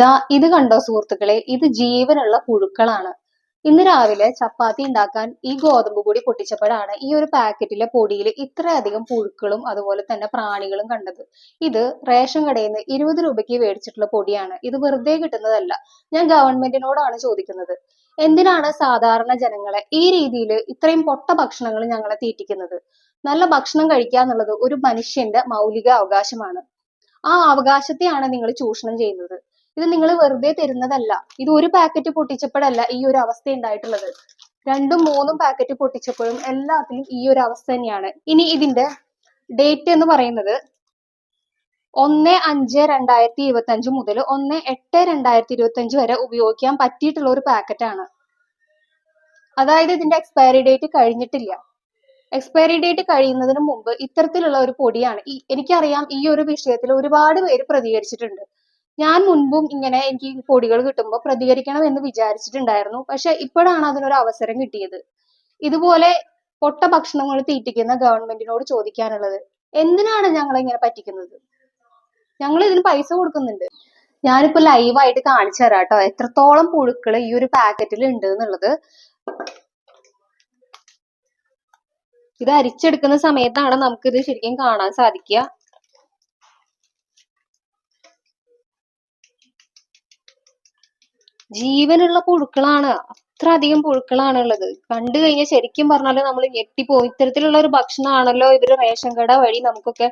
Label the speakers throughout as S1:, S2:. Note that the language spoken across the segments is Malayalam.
S1: ദാ ഇത് കണ്ടോ സുഹൃത്തുക്കളെ? ഇത് ജീവനുള്ള പുഴുക്കളാണ്. ഇന്ന് രാവിലെ ചപ്പാത്തി ഉണ്ടാക്കാൻ ഈ ഗോതമ്പ് പൊടി പൊട്ടിച്ചപ്പോഴാണ് ഈ ഒരു പാക്കറ്റിലെ പൊടിയിൽ ഇത്രയധികം പുഴുക്കളും അതുപോലെ തന്നെ പ്രാണികളും കണ്ടത്. ഇത് റേഷൻ കടയിൽ നിന്ന് ഇരുപത് രൂപയ്ക്ക് മേടിച്ചിട്ടുള്ള പൊടിയാണ്. ഇത് വെറുതെ കിട്ടുന്നതല്ല. ഞാൻ ഗവൺമെന്റിനോടാണ് ചോദിക്കുന്നത്. എന്തിനാണ് സാധാരണ ജനങ്ങളെ ഈ രീതിയിൽ ഇത്രയും പൊട്ട ഭക്ഷണങ്ങൾ ഞങ്ങളെ തീറ്റിക്കുന്നത്? നല്ല ഭക്ഷണം കഴിക്കുക എന്നുള്ളത് ഒരു മനുഷ്യന്റെ മൗലിക അവകാശമാണ്. ആ അവകാശത്തെയാണ് നിങ്ങൾ ചൂഷണം ചെയ്യുന്നത്. ഇത് നിങ്ങൾ വെറുതെ തരുന്നതല്ല. ഇത് ഒരു പാക്കറ്റ് പൊട്ടിച്ചപ്പോഴല്ല ഈ ഒരു അവസ്ഥ ഉണ്ടായിട്ടുള്ളത്. രണ്ടും മൂന്നും പാക്കറ്റ് പൊട്ടിച്ചപ്പോഴും എല്ലാത്തിലും ഈ ഒരു അവസ്ഥ തന്നെയാണ്. ഇനി ഇതിന്റെ ഡേറ്റ് എന്ന് പറയുന്നത് ഒന്ന് അഞ്ച് രണ്ടായിരത്തി ഇരുപത്തി അഞ്ച് മുതൽ ഒന്ന് എട്ട് രണ്ടായിരത്തി ഇരുപത്തി അഞ്ച് വരെ ഉപയോഗിക്കാൻ പറ്റിയിട്ടുള്ള ഒരു പാക്കറ്റ് ആണ്. അതായത് ഇതിന്റെ എക്സ്പയറി ഡേറ്റ് കഴിഞ്ഞിട്ടില്ല. എക്സ്പയറി ഡേറ്റ് കഴിയുന്നതിന് മുമ്പ് ഇത്തരത്തിലുള്ള ഒരു പൊടിയാണ് ഈ എനിക്കറിയാം ഈ ഒരു വിഷയത്തിൽ ഒരുപാട് പേര് പ്രതികരിച്ചിട്ടുണ്ട്. ഞാൻ മുൻപും ഇങ്ങനെ എനിക്ക് കോടികൾ കിട്ടുമ്പോൾ പ്രതികരിക്കണം എന്ന് വിചാരിച്ചിട്ടുണ്ടായിരുന്നു. പക്ഷെ ഇപ്പോഴാണ് അതിനൊരു അവസരം കിട്ടിയത്. ഇതുപോലെ പൊട്ട ഭക്ഷണങ്ങൾ തീറ്റിക്കുന്ന ഗവൺമെന്റിനോട് ചോദിക്കാനുള്ളത്. എന്തിനാണ് ഞങ്ങൾ ഇങ്ങനെ പറ്റിക്കുന്നത്? ഞങ്ങൾ ഇതിന് പൈസ കൊടുക്കുന്നുണ്ട്. ഞാനിപ്പോ ലൈവായിട്ട് കാണിച്ചു തരാം കേട്ടോ. എത്രത്തോളം പുഴുക്കൾ ഈ ഒരു പാക്കറ്റിൽ ഉണ്ട് എന്നുള്ളത്. ഇത് അരിച്ചെടുക്കുന്ന സമയത്താണ് നമുക്കിത് ശരിക്കും കാണാൻ സാധിക്കുക. ജീവനുള്ള പുഴുക്കളാണ്. അത്ര അധികം പുഴുക്കളാണ് ഉള്ളത് കണ്ടു കഴിഞ്ഞാൽ ശരിക്കും പറഞ്ഞാൽ നമ്മൾ ഞെട്ടിപ്പോവും. ഇത്തരത്തിലുള്ള ഒരു ഭക്ഷണമാണല്ലോ ഇവർ റേഷൻ കട വഴി നമുക്കൊക്കെ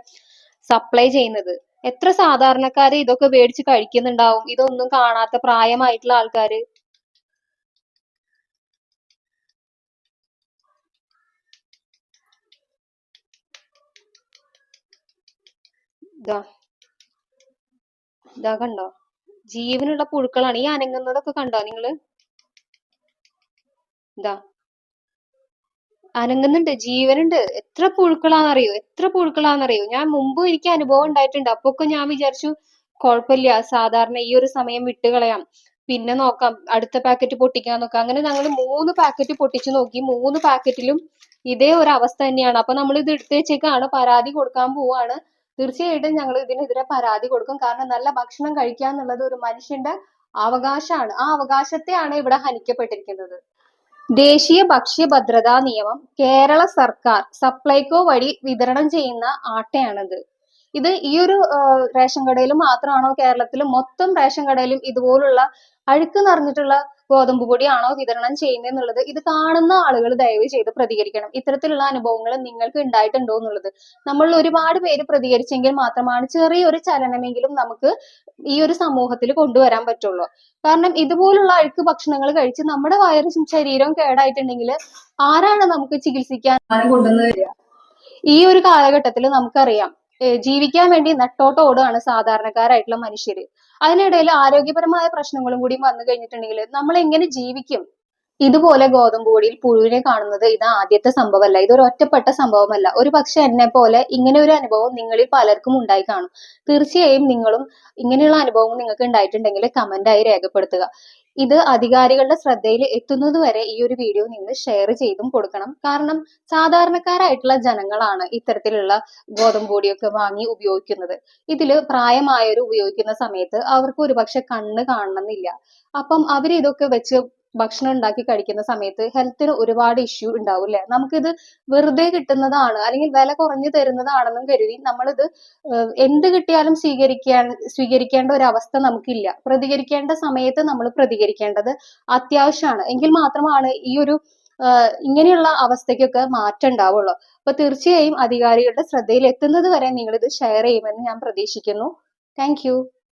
S1: സപ്ലൈ ചെയ്യുന്നത്. എത്ര സാധാരണക്കാര് ഇതൊക്കെ മേടിച്ച് കഴിക്കുന്നുണ്ടാവും? ഇതൊന്നും കാണാത്ത പ്രായമായിട്ടുള്ള ആൾക്കാര്. ഇതാ കണ്ടോ? ജീവനുള്ള പുഴുക്കളാണ്. ഈ അനങ്ങുന്നതൊക്കെ കണ്ടോ നിങ്ങൾ? ഇതാ. അനങ്ങുന്നുണ്ട് ജീവനുണ്ട്. എത്ര പുഴുക്കളാണെന്നറിയോ? എത്ര പുഴുക്കളാണെന്നറിയോ? ഞാൻ മുമ്പ് എനിക്ക് അനുഭവം ഉണ്ടായിട്ടുണ്ട്. അപ്പൊക്കെ ഞാൻ വിചാരിച്ചു കുഴപ്പമില്ല സാധാരണ ഈ ഒരു സമയം വിട്ടുകളയാം. പിന്നെ നോക്കാം അടുത്ത പാക്കറ്റ് പൊട്ടിക്കാൻ നോക്കാം അങ്ങനെ ഞങ്ങൾ മൂന്ന് പാക്കറ്റ് പൊട്ടിച്ചു നോക്കി. മൂന്ന് പാക്കറ്റിലും ഇതേ ഒരു അവസ്ഥ തന്നെയാണ്. അപ്പൊ നമ്മൾ ഇത് എടുത്തു വെച്ചേക്കാണ്. പരാതി കൊടുക്കാൻ പോവാണ്. തീർച്ചയായിട്ടും ഞങ്ങൾ ഇതിനെതിരെ പരാതി കൊടുക്കും. കാരണം നല്ല ഭക്ഷണം കഴിക്കുക എന്നുള്ളത് ഒരു മനുഷ്യന്റെ അവകാശമാണ്. ആ അവകാശത്തെയാണ് ഇവിടെ ഹനിക്കപ്പെട്ടിരിക്കുന്നത്. ദേശീയ ഭക്ഷ്യ ഭദ്രതാ നിയമം കേരള സർക്കാർ സപ്ലൈകോ വഴി വിതരണം ചെയ്യുന്ന ആട്ടയാണിത്. ഇത് ഈ ഒരു റേഷൻ കടയിൽ മാത്രമാണോ കേരളത്തിൽ മൊത്തം റേഷൻ കടയിലും ഇതുപോലുള്ള അഴുക്ക് നിറഞ്ഞിട്ടുള്ള ഗോതമ്പ് പൊടിയാണോ വിതരണം ചെയ്യുന്നത് എന്നുള്ളത് ഇത് കാണുന്ന ആളുകൾ ദയവ് ചെയ്ത് പ്രതികരിക്കണം. ഇത്തരത്തിലുള്ള അനുഭവങ്ങൾ നിങ്ങൾക്ക് ഉണ്ടായിട്ടുണ്ടോ എന്നുള്ളത്. നമ്മൾ ഒരുപാട് പേര് പ്രതികരിച്ചെങ്കിൽ മാത്രമാണ് ചെറിയൊരു ചലനമെങ്കിലും നമുക്ക് ഈ ഒരു സമൂഹത്തിൽ കൊണ്ടുവരാൻ പറ്റുള്ളൂ. കാരണം ഇതുപോലുള്ള അഴുക്ക് ഭക്ഷണങ്ങൾ കഴിച്ച് നമ്മുടെ വയറും ശരീരവും കേടായിട്ടുണ്ടെങ്കിൽ ആരാണ് നമുക്ക് ചികിത്സിക്കാൻ കൊണ്ടുവന്നു തരിക? ഈ ഒരു കാലഘട്ടത്തിൽ നമുക്കറിയാം. ജീവിക്കാൻ വേണ്ടി നെട്ടോട്ട് ഓടുകയാണ് സാധാരണക്കാരായിട്ടുള്ള മനുഷ്യര്. അതിനിടയിൽ ആരോഗ്യപരമായ പ്രശ്നങ്ങളും കൂടി വന്നു കഴിഞ്ഞിട്ടുണ്ടെങ്കിൽ നമ്മൾ എങ്ങനെ ജീവിക്കും? ഇതുപോലെ ഗോതമ്പ് പൊടിയിൽ പുഴുവിനെ കാണുന്നത് ഇത് ആദ്യത്തെ സംഭവമല്ല. ഇതൊരു ഒറ്റപ്പെട്ട സംഭവമല്ല. ഒരു പക്ഷെ എന്നെ പോലെ ഇങ്ങനെ ഒരു അനുഭവം നിങ്ങളിൽ പലർക്കും ഉണ്ടായി കാണും. തീർച്ചയായും നിങ്ങളും ഇങ്ങനെയുള്ള അനുഭവം നിങ്ങൾക്ക് ഉണ്ടായിട്ടുണ്ടെങ്കിൽ കമന്റായി രേഖപ്പെടുത്തുക. ഇത് അധികാരികളുടെ ശ്രദ്ധയിൽ എത്തുന്നത് വരെ ഈ ഒരു വീഡിയോ നിങ്ങൾ ഷെയർ ചെയ്തും കൊടുക്കണം. കാരണം സാധാരണക്കാരായിട്ടുള്ള ജനങ്ങളാണ് ഇത്തരത്തിലുള്ള ഗോതമ്പ് പൊടിയൊക്കെ വാങ്ങി ഉപയോഗിക്കുന്നത്. ഇതിൽ പ്രായമായവർ ഉപയോഗിക്കുന്ന സമയത്ത് അവർക്ക് ഒരുപക്ഷെ കണ്ണ് കാണണമെന്നില്ല. അപ്പം അവർ ഇതൊക്കെ വെച്ച് ഭക്ഷണം ഉണ്ടാക്കി കഴിക്കുന്ന സമയത്ത് ഹെൽത്തിന് ഒരുപാട് ഇഷ്യൂ ഉണ്ടാവും അല്ലെ നമുക്കിത് വെറുതെ കിട്ടുന്നതാണ് അല്ലെങ്കിൽ വില കുറഞ്ഞു തരുന്നതാണെന്നും കരുതി നമ്മളിത് എന്ത് കിട്ടിയാലും സ്വീകരിക്കാൻ സ്വീകരിക്കേണ്ട ഒരു അവസ്ഥ നമുക്കില്ല. പ്രതികരിക്കേണ്ട സമയത്ത് നമ്മൾ പ്രതികരിക്കേണ്ടത് അത്യാവശ്യമാണ്. എങ്കിൽ മാത്രമാണ് ഈ ഒരു ഇങ്ങനെയുള്ള അവസ്ഥയ്ക്കൊക്കെ മാറ്റം ഉണ്ടാവുള്ളൂ. അപ്പൊ തീർച്ചയായും അധികാരികളുടെ ശ്രദ്ധയിൽ എത്തുന്നത് വരെ നിങ്ങൾ ഇത് ഷെയർ ചെയ്യുമെന്ന് ഞാൻ പ്രതീക്ഷിക്കുന്നു. താങ്ക്